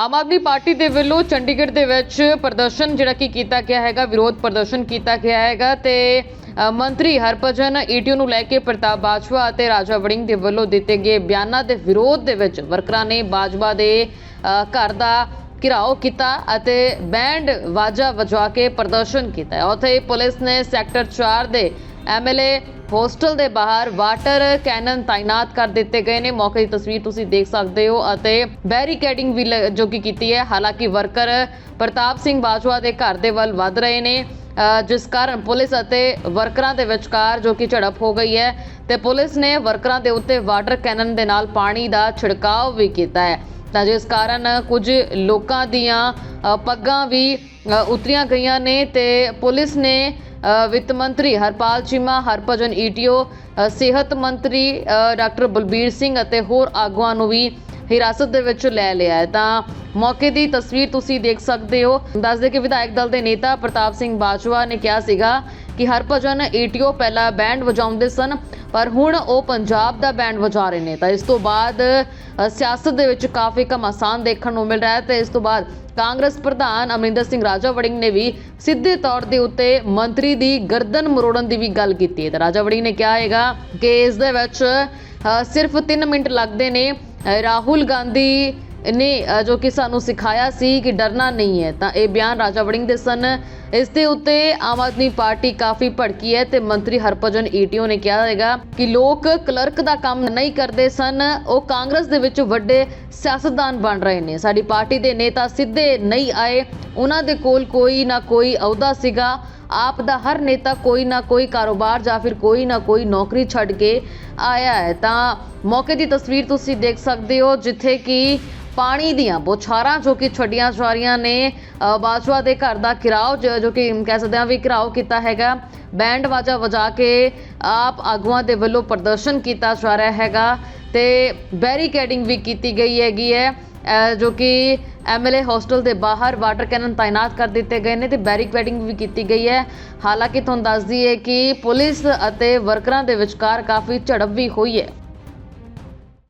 Aam Aadmi party ਦੇ ਵੱਲੋਂ ਚੰਡੀਗੜ੍ਹ ਦੇ ਵਿੱਚ ਪ੍ਰਦਰਸ਼ਨ ਜਿਹੜਾ ਕਿ ਕੀਤਾ ਗਿਆ ਹੈਗਾ, ਵਿਰੋਧ ਪ੍ਰਦਰਸ਼ਨ ਕੀਤਾ ਗਿਆ ਹੈਗਾ ਤੇ ਮੰਤਰੀ ਹਰਭਜਨ ਈਟੀਓ ਨੂੰ ਲੈ ਕੇ ਪ੍ਰਤਾਪ ਬਾਜਵਾ ਅਤੇ ਰਾਜਾ ਵੜਿੰਗ ਦੇ ਵੱਲੋਂ ਦਿੱਤੇ ਗਏ ਬਿਆਨਾਂ ਦੇ ਵਿਰੋਧ ਦੇ ਵਿੱਚ ਵਰਕਰਾਂ ਨੇ ਬਾਜਵਾ ਦੇ ਘਰ ਦਾ ਘਿਰਾਓ ਕੀਤਾ ਅਤੇ ਬੈਂਡ ਵਾਜਾ ਵਜਾ ਕੇ ਪ੍ਰਦਰਸ਼ਨ ਕੀਤਾ। ਉੱਥੇ ਪੁਲਿਸ ਨੇ ਸੈਕਟਰ 4 ਦੇ ਐਮਐਲਏ ਹੋਸਟਲ ਦੇ ਬਾਹਰ ਵਾਟਰ ਕੈਨਨ ਤਾਇਨਾਤ ਕਰ ਦਿੱਤੇ ਗਏ ਨੇ। ਮੌਕੇ ਦੀ ਤਸਵੀਰ ਤੁਸੀਂ ਦੇਖ ਸਕਦੇ ਹੋ ਅਤੇ ਬੈਰੀਕੇਡਿੰਗ ਵੀ ਲ- ਜੋ ਕਿ ਕੀਤੀ ਹੈ। ਹਾਲਾਂਕਿ ਵਰਕਰ ਪ੍ਰਤਾਪ ਸਿੰਘ ਬਾਜਵਾ ਦੇ ਘਰ ਦੇ ਵੱਲ ਵੱਧ ਰਹੇ ਨੇ ਜਿਸ ਕਾਰਨ ਪੁਲਿਸ ਅਤੇ ਵਰਕਰਾਂ ਦੇ ਵਿਚਕਾਰ ਜੋ ਕਿ ਝੜਪ ਹੋ ਗਈ ਹੈ ਤੇ ਪੁਲਿਸ ਨੇ ਵਰਕਰਾਂ ਦੇ ਉੱਤੇ ਵਾਟਰ ਕੈਨਨ ਦੇ ਨਾਲ ਪਾਣੀ ਦਾ ਛਿੜਕਾਅ ਵੀ ਕੀਤਾ ਹੈ। ਤਾਂ ਜਿਸ ਕਾਰਨ ਕੁਝ ਲੋਕਾਂ ਦੀਆਂ ਪੱਗਾਂ ਵੀ ਅ, ਉਤਰੀਆਂ ਗਈਆਂ ਨੇ ਤੇ ਪੁਲਿਸ ਨੇ ਵਿੱਤ ਮੰਤਰੀ ਹਰਪਾਲ ਚੀਮਾ ਹਰਭਜਨ ਈਟੀਓ ਅ, ਸਿਹਤ ਮੰਤਰੀ ਡਾਕਟਰ ਬਲਬੀਰ ਸਿੰਘ ਅਤੇ ਹੋਰ ਆਗੂਆਂ ਨੂੰ ਵੀ ਹਿਰਾਸਤ ਦੇ ਵਿੱਚ ਲੈ ਲਿਆ ਹੈ। ਤਾਂ ਮੌਕੇ ਦੀ ਤਸਵੀਰ ਤੁਸੀਂ ਦੇਖ ਸਕਦੇ ਹੋ। ਦੱਸਦੇ ਕਿ ਵਿਧਾਇਕ ਦਲ ਦੇ ਨੇਤਾ ਪ੍ਰਤਾਪ ਸਿੰਘ ਬਾਜਵਾ ਨੇ ਕਿਹਾ ਸੀਗਾ ਕਿ ਹਰਭਜਨ ਈਟੀਓ ਪਹਿਲਾਂ ਬੈਂਡ ਵਜਾਉਂਦੇ ਸਨ, ਪਰ ਹੁਣ ਉਹ ਪੰਜਾਬ ਦਾ ਬੈਂਡ ਵਜਾ ਰਹੇ ਨੇ। ਤਾਂ ਇਸ ਤੋਂ ਬਾਅਦ ਸਿਆਸਤ ਦੇ ਵਿੱਚ ਕਾਫੀ ਘਮਾਸਾਨ ਦੇਖਣ ਨੂੰ ਮਿਲ ਰਿਹਾ ਹੈ ਤੇ ਇਸ ਤੋਂ ਬਾਅਦ ਕਾਂਗਰਸ ਪ੍ਰਧਾਨ ਅਮਰਿੰਦਰ ਸਿੰਘ ਰਾਜਾ ਵੜਿੰਗ ਨੇ ਵੀ ਸਿੱਧੇ ਤੌਰ ਦੇ ਉੱਤੇ ਮੰਤਰੀ ਦੀ ਗਰਦਨ ਮਰੋੜਨ ਦੀ ਵੀ ਗੱਲ ਕੀਤੀ ਹੈ। ਤਾਂ ਰਾਜਾ ਵੜਿੰਗ ਨੇ ਕਿਹਾ ਹੈਗਾ ਕਿ ਇਸ ਦੇ ਵਿੱਚ ਸਿਰਫ 3 ਮਿੰਟ ਲੱਗਦੇ ਨੇ। ਰਾਹੁਲ ਗਾਂਧੀ ਨੇ ਜੋ ਕਿ ਸਾਨੂੰ ਸਿਖਾਇਆ ਸੀ ਕਿ ਡਰਨਾ ਨਹੀਂ ਹੈ, ਤਾਂ ਇਹ ਬਿਆਨ ਰਾਜਾ ਵੜਿੰਗ ਦੇ ਸਨ। ਇਸ ਦੇ ਉੱਤੇ ਆਮ ਆਦਮੀ ਪਾਰਟੀ ਕਾਫੀ ਭੜਕੀ ਹੈ ਤੇ ਮੰਤਰੀ ਹਰਭਜਨ ਈਟੀਓ ਨੇ ਕਿਹਾ ਹੈਗਾ ਕਿ ਲੋਕ ਕਲਰਕ ਦਾ ਕੰਮ ਨਹੀਂ ਕਰਦੇ ਸਨ। ਉਹ ਕਾਂਗਰਸ ਦੇ ਵਿੱਚ ਵੱਡੇ ਸਿਆਸਤਦਾਨ ਬਣ ਰਹੇ ਨੇ। ਸਾਡੀ ਪਾਰਟੀ ਦੇ ਨੇਤਾ ਸਿੱਧੇ ਨਹੀਂ ਆਏ। ਉਹਨਾਂ ਦੇ ਕੋਲ ਕੋਈ ਨਾ ਕੋਈ ਅਹੁਦਾ ਸੀਗਾ। ਆਪ ਦਾ ਹਰ ਨੇਤਾ ਕੋਈ ਨਾ ਕੋਈ ਕਾਰੋਬਾਰ ਜਾਂ ਫਿਰ ਕੋਈ ਨਾ ਕੋਈ ਨੌਕਰੀ ਛੱਡ ਕੇ ਆਇਆ ਹੈ। ਤਾਂ ਮੌਕੇ ਦੀ ਤਸਵੀਰ ਤੁਸੀਂ ਦੇਖ ਸਕਦੇ ਹੋ ਜਿੱਥੇ ਕਿ ਪਾਣੀ ਦੀਆਂ ਬੋਛਾਰਾਂ ਜੋ ਕਿ ਛੱਡੀਆਂ ਜਾ ਰਹੀਆਂ ਨੇ। ਬਾਜਵਾ ਦੇ ਘਰ ਦਾ ਘਿਰਾਓ ਜੋ ਕਿ ਕਹਿ ਸਕਦੇ ਹਾਂ ਵੀ ਘਿਰਾਓ ਕੀਤਾ ਹੈਗਾ। ਬੈਂਡ ਵਾਜਾ ਵਜਾ ਕੇ ਆਪ ਆਗੂਆਂ ਦੇ ਵੱਲੋਂ ਪ੍ਰਦਰਸ਼ਨ ਕੀਤਾ ਜਾ ਰਿਹਾ ਹੈਗਾ ਤੇ ਬੈਰੀਕੇਡਿੰਗ ਵੀ ਕੀਤੀ ਗਈ ਹੈਗੀ ਹੈ। ਜੋ ਕਿ ਐਮਐਲਏ ਹੋਸਟਲ ਦੇ ਬਾਹਰ ਵਾਟਰ ਕੈਨਨ ਤਾਇਨਾਤ ਕਰ ਦਿੱਤੇ ਗਏ ਨੇ ਤੇ ਬੈਰੀਕੇਡਿੰਗ ਵੀ ਕੀਤੀ ਗਈ ਹੈ। ਹਾਲਾਂਕਿ ਤੁਹਾਨੂੰ ਦੱਸ ਦਈਏ ਕਿ ਪੁਲਿਸ ਅਤੇ ਵਰਕਰਾਂ ਦੇ ਵਿਚਕਾਰ ਕਾਫੀ ਝੜਪ ਵੀ ਹੋਈ ਹੈ।